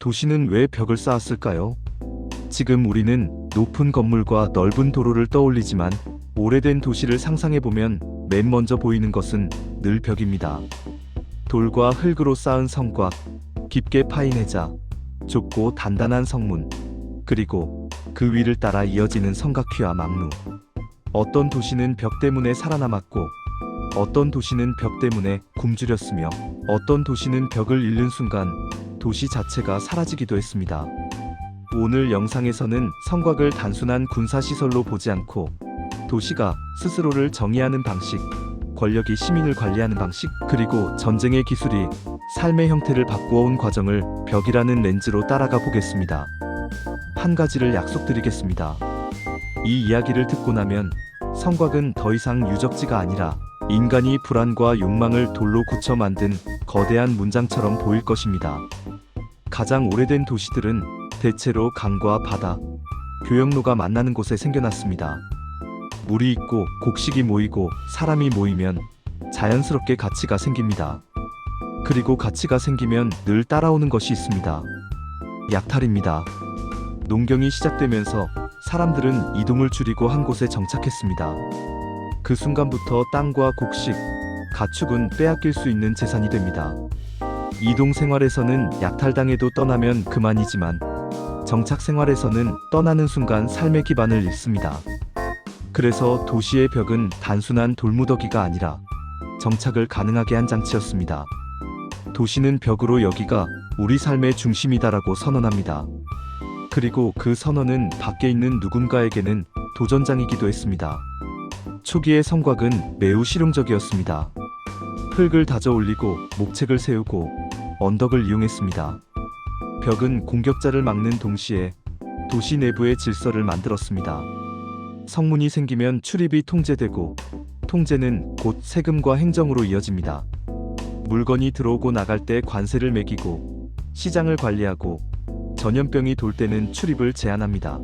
도시는 왜 벽을 쌓았을까요? 지금 우리는 높은 건물과 넓은 도로를 떠올리지만 오래된 도시를 상상해보면 맨 먼저 보이는 것은 늘 벽입니다. 돌과 흙으로 쌓은 성곽, 깊게 파인 해자, 좁고 단단한 성문, 그리고 그 위를 따라 이어지는 성곽퀴와 막루. 어떤 도시는 벽 때문에 살아남았고, 어떤 도시는 벽 때문에 굶주렸으며, 어떤 도시는 벽을 잃는 순간 도시 자체가 사라지기도 했습니다. 오늘 영상에서는 성곽을 단순한 군사시설로 보지 않고 도시가 스스로를 정의하는 방식, 권력이 시민을 관리하는 방식, 그리고 전쟁의 기술이 삶의 형태를 바꾸어온 과정을 벽이라는 렌즈로 따라가 보겠습니다. 한 가지를 약속드리겠습니다. 이 이야기를 듣고 나면 성곽은 더 이상 유적지가 아니라 인간이 불안과 욕망을 돌로 굳혀 만든 거대한 문장처럼 보일 것입니다. 가장 오래된 도시들은 대체로 강과 바다, 교역로가 만나는 곳에 생겨났습니다. 물이 있고 곡식이 모이고 사람이 모이면 자연스럽게 가치가 생깁니다. 그리고 가치가 생기면 늘 따라오는 것이 있습니다. 약탈입니다. 농경이 시작되면서 사람들은 이동을 줄이고 한 곳에 정착했습니다. 그 순간부터 땅과 곡식, 가축은 빼앗길 수 있는 재산이 됩니다. 이동 생활에서는 약탈당해도 떠나면 그만이지만 정착 생활에서는 떠나는 순간 삶의 기반을 잃습니다. 그래서 도시의 벽은 단순한 돌무더기가 아니라 정착을 가능하게 한 장치였습니다. 도시는 벽으로 여기가 우리 삶의 중심이다라고 선언합니다. 그리고 그 선언은 밖에 있는 누군가에게는 도전장이기도 했습니다. 초기의 성곽은 매우 실용적이었습니다. 흙을 다져 올리고 목책을 세우고 언덕을 이용했습니다. 벽은 공격자를 막는 동시에 도시 내부의 질서를 만들었습니다. 성문이 생기면 출입이 통제되고 통제는 곧 세금과 행정으로 이어집니다. 물건이 들어오고 나갈 때 관세를 매기고 시장을 관리하고 전염병이 돌 때는 출입을 제한합니다.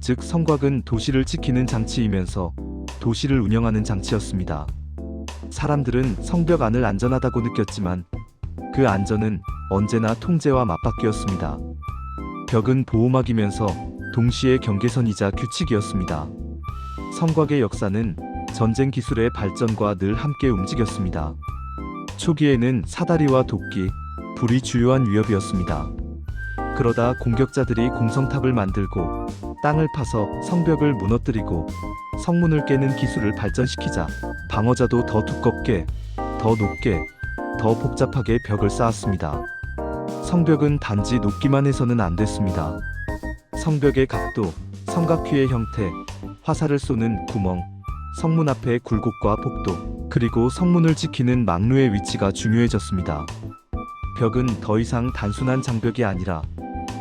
즉 성곽은 도시를 지키는 장치이면서 도시를 운영하는 장치였습니다. 사람들은 성벽 안을 안전하다고 느꼈지만 그 안전은 언제나 통제와 맞바뀌었습니다. 벽은 보호막이면서 동시에 경계선이자 규칙이었습니다. 성곽의 역사는 전쟁 기술의 발전과 늘 함께 움직였습니다. 초기에는 사다리와 도끼, 불이 주요한 위협이었습니다. 그러다 공격자들이 공성탑을 만들고 땅을 파서 성벽을 무너뜨리고 성문을 깨는 기술을 발전시키자 방어자도 더 두껍게, 더 높게, 더 복잡하게 벽을 쌓았습니다. 성벽은 단지 높기만 해서는 안 됐습니다. 성벽의 각도, 성곽휘의 형태, 화살을 쏘는 구멍, 성문 앞의 굴곡과 폭도, 그리고 성문을 지키는 막루의 위치가 중요해졌습니다. 벽은 더 이상 단순한 장벽이 아니라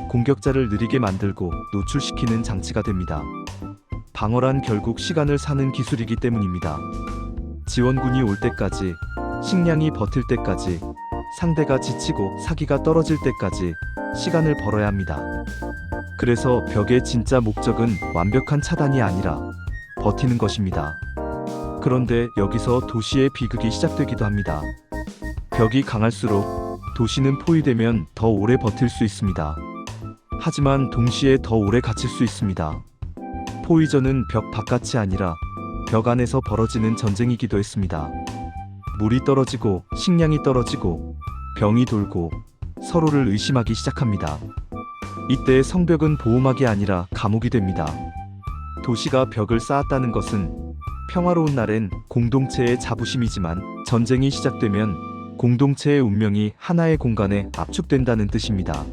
공격자를 느리게 만들고 노출시키는 장치가 됩니다. 방어란 결국 시간을 사는 기술이기 때문입니다. 지원군이 올 때까지, 식량이 버틸 때까지, 상대가 지치고 사기가 떨어질 때까지 시간을 벌어야 합니다. 그래서 벽의 진짜 목적은 완벽한 차단이 아니라 버티는 것입니다. 그런데 여기서 도시의 비극이 시작되기도 합니다. 벽이 강할수록 도시는 포위되면 더 오래 버틸 수 있습니다. 하지만 동시에 더 오래 갇힐 수 있습니다. 포위전은 벽 바깥이 아니라 벽 안에서 벌어지는 전쟁이기도 했습니다. 물이 떨어지고 식량이 떨어지고 병이 돌고 서로를 의심하기 시작합니다. 이때 성벽은 보호막이 아니라 감옥이 됩니다. 도시가 벽을 쌓았다는 것은 평화로운 날엔 공동체의 자부심이지만 전쟁이 시작되면 공동체의 운명이 하나의 공간에 압축된다는 뜻입니다.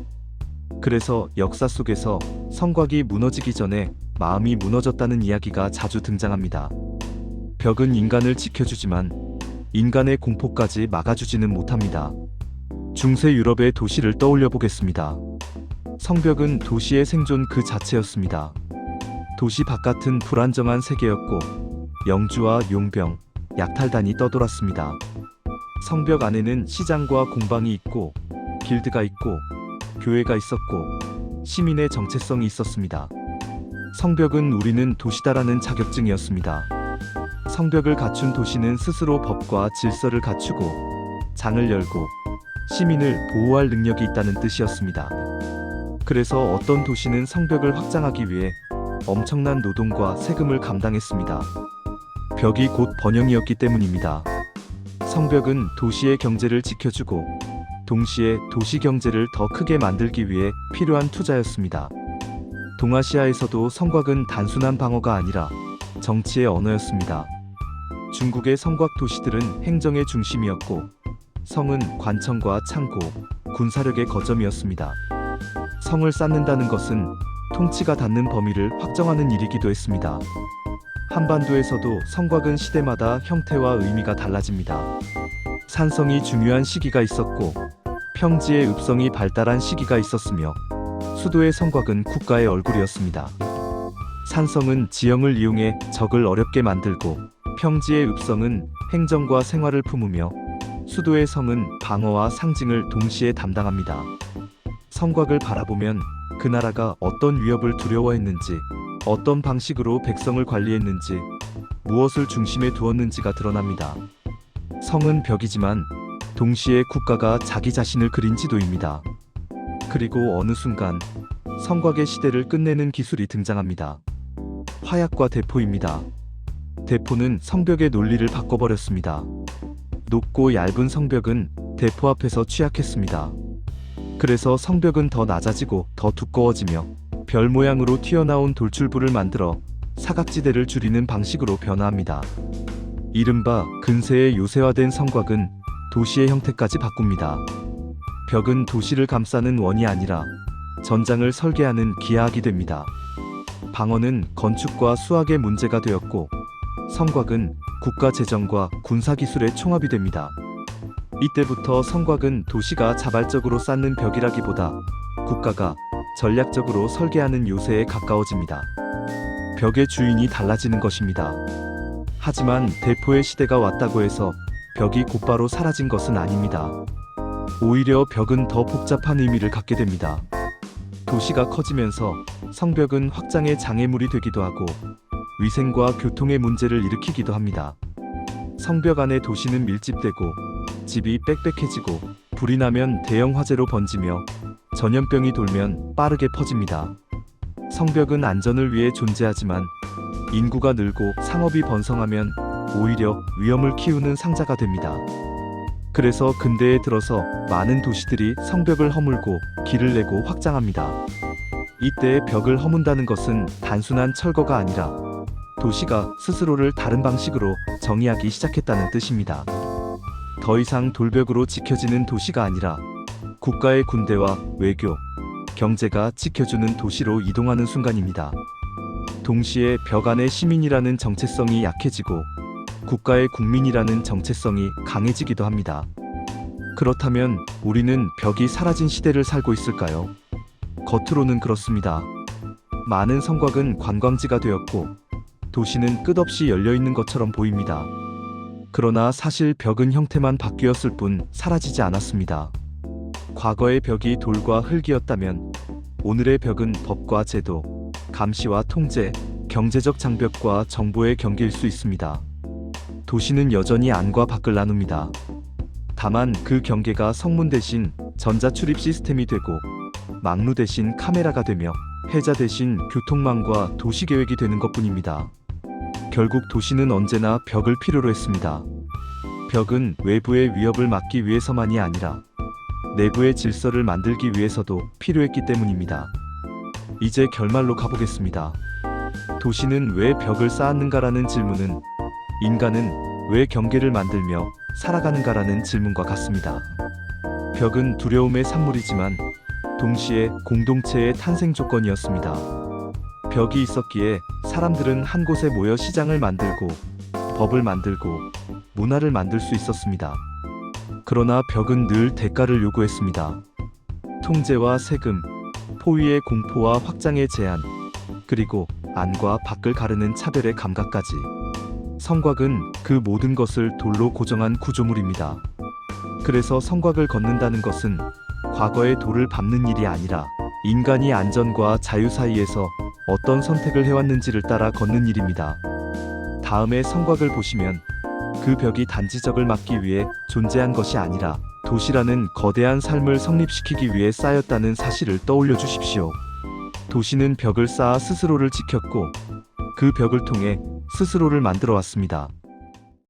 그래서 역사 속에서 성곽이 무너지기 전에 마음이 무너졌다는 이야기가 자주 등장합니다. 벽은 인간을 지켜주지만 인간의 공포까지 막아주지는 못합니다. 중세 유럽의 도시를 떠올려 보겠습니다. 성벽은 도시의 생존 그 자체였습니다. 도시 바깥은 불안정한 세계였고 영주와 용병, 약탈단이 떠돌았습니다. 성벽 안에는 시장과 공방이 있고 길드가 있고 교회가 있었고 시민의 정체성이 있었습니다. 성벽은 우리는 도시다라는 자격증이었습니다. 성벽을 갖춘 도시는 스스로 법과 질서를 갖추고 장을 열고 시민을 보호할 능력이 있다는 뜻이었습니다. 그래서 어떤 도시는 성벽을 확장하기 위해 엄청난 노동과 세금을 감당했습니다. 벽이 곧 번영이었기 때문입니다. 성벽은 도시의 경제를 지켜주고 동시에 도시 경제를 더 크게 만들기 위해 필요한 투자였습니다. 동아시아에서도 성곽은 단순한 방어가 아니라 정치의 언어였습니다. 중국의 성곽 도시들은 행정의 중심이었고 성은 관청과 창고, 군사력의 거점이었습니다. 성을 쌓는다는 것은 통치가 닿는 범위를 확정하는 일이기도 했습니다. 한반도에서도 성곽은 시대마다 형태와 의미가 달라집니다. 산성이 중요한 시기가 있었고 평지의 읍성이 발달한 시기가 있었으며 수도의 성곽은 국가의 얼굴이었습니다. 산성은 지형을 이용해 적을 어렵게 만들고 평지의 읍성은 행정과 생활을 품으며 수도의 성은 방어와 상징을 동시에 담당합니다. 성곽을 바라보면 그 나라가 어떤 위협을 두려워했는지, 어떤 방식으로 백성을 관리했는지, 무엇을 중심에 두었는지가 드러납니다. 성은 벽이지만 동시에 국가가 자기 자신을 그린 지도입니다. 그리고 어느 순간 성곽의 시대를 끝내는 기술이 등장합니다. 화약과 대포입니다. 대포는 성벽의 논리를 바꿔버렸습니다. 높고 얇은 성벽은 대포 앞에서 취약했습니다. 그래서 성벽은 더 낮아지고 더 두꺼워지며 별 모양으로 튀어나온 돌출부를 만들어 사각지대를 줄이는 방식으로 변화합니다. 이른바 근세의 요새화된 성곽은 도시의 형태까지 바꿉니다. 벽은 도시를 감싸는 원이 아니라 전장을 설계하는 기하학이 됩니다. 방어는 건축과 수학의 문제가 되었고 성곽은 국가 재정과 군사 기술의 총합이 됩니다. 이때부터 성곽은 도시가 자발적으로 쌓는 벽이라기보다 국가가 전략적으로 설계하는 요새에 가까워집니다. 벽의 주인이 달라지는 것입니다. 하지만 대포의 시대가 왔다고 해서 벽이 곧바로 사라진 것은 아닙니다. 오히려 벽은 더 복잡한 의미를 갖게 됩니다. 도시가 커지면서 성벽은 확장의 장애물이 되기도 하고 위생과 교통의 문제를 일으키기도 합니다. 성벽 안의 도시는 밀집되고 집이 빽빽해지고 불이 나면 대형 화재로 번지며 전염병이 돌면 빠르게 퍼집니다. 성벽은 안전을 위해 존재하지만 인구가 늘고 상업이 번성하면 오히려 위험을 키우는 상자가 됩니다. 그래서 근대에 들어서 많은 도시들이 성벽을 허물고 길을 내고 확장합니다. 이때 벽을 허문다는 것은 단순한 철거가 아니라 도시가 스스로를 다른 방식으로 정의하기 시작했다는 뜻입니다. 더 이상 돌벽으로 지켜지는 도시가 아니라 국가의 군대와 외교, 경제가 지켜주는 도시로 이동하는 순간입니다. 동시에 벽 안의 시민이라는 정체성이 약해지고 국가의 국민이라는 정체성이 강해지기도 합니다. 그렇다면 우리는 벽이 사라진 시대를 살고 있을까요? 겉으로는 그렇습니다. 많은 성곽은 관광지가 되었고 도시는 끝없이 열려 있는 것처럼 보입니다. 그러나 사실 벽은 형태만 바뀌었을 뿐 사라지지 않았습니다. 과거의 벽이 돌과 흙이었다면 오늘의 벽은 법과 제도, 감시와 통제, 경제적 장벽과 정보의 경계일 수 있습니다. 도시는 여전히 안과 밖을 나눕니다. 다만 그 경계가 성문 대신 전자 출입 시스템이 되고 망루 대신 카메라가 되며 해자 대신 교통망과 도시 계획이 되는 것뿐입니다. 결국 도시는 언제나 벽을 필요로 했습니다. 벽은 외부의 위협을 막기 위해서만이 아니라 내부의 질서를 만들기 위해서도 필요했기 때문입니다. 이제 결말로 가보겠습니다. 도시는 왜 벽을 쌓았는가라는 질문은 인간은 왜 경계를 만들며 살아가는가라는 질문과 같습니다. 벽은 두려움의 산물이지만 동시에 공동체의 탄생 조건이었습니다. 벽이 있었기에 사람들은 한 곳에 모여 시장을 만들고 법을 만들고 문화를 만들 수 있었습니다. 그러나 벽은 늘 대가를 요구했습니다. 통제와 세금, 포위의 공포와 확장의 제한, 그리고 안과 밖을 가르는 차별의 감각까지. 성곽은 그 모든 것을 돌로 고정한 구조물입니다. 그래서 성곽을 걷는다는 것은 과거의 돌을 밟는 일이 아니라 인간이 안전과 자유 사이에서 어떤 선택을 해왔는지를 따라 걷는 일입니다. 다음에 성곽을 보시면 그 벽이 단지적을 막기 위해 존재한 것이 아니라 도시라는 거대한 삶을 성립시키기 위해 쌓였다는 사실을 떠올려 주십시오. 도시는 벽을 쌓아 스스로를 지켰고 그 벽을 통해 스스로를 만들어 왔습니다.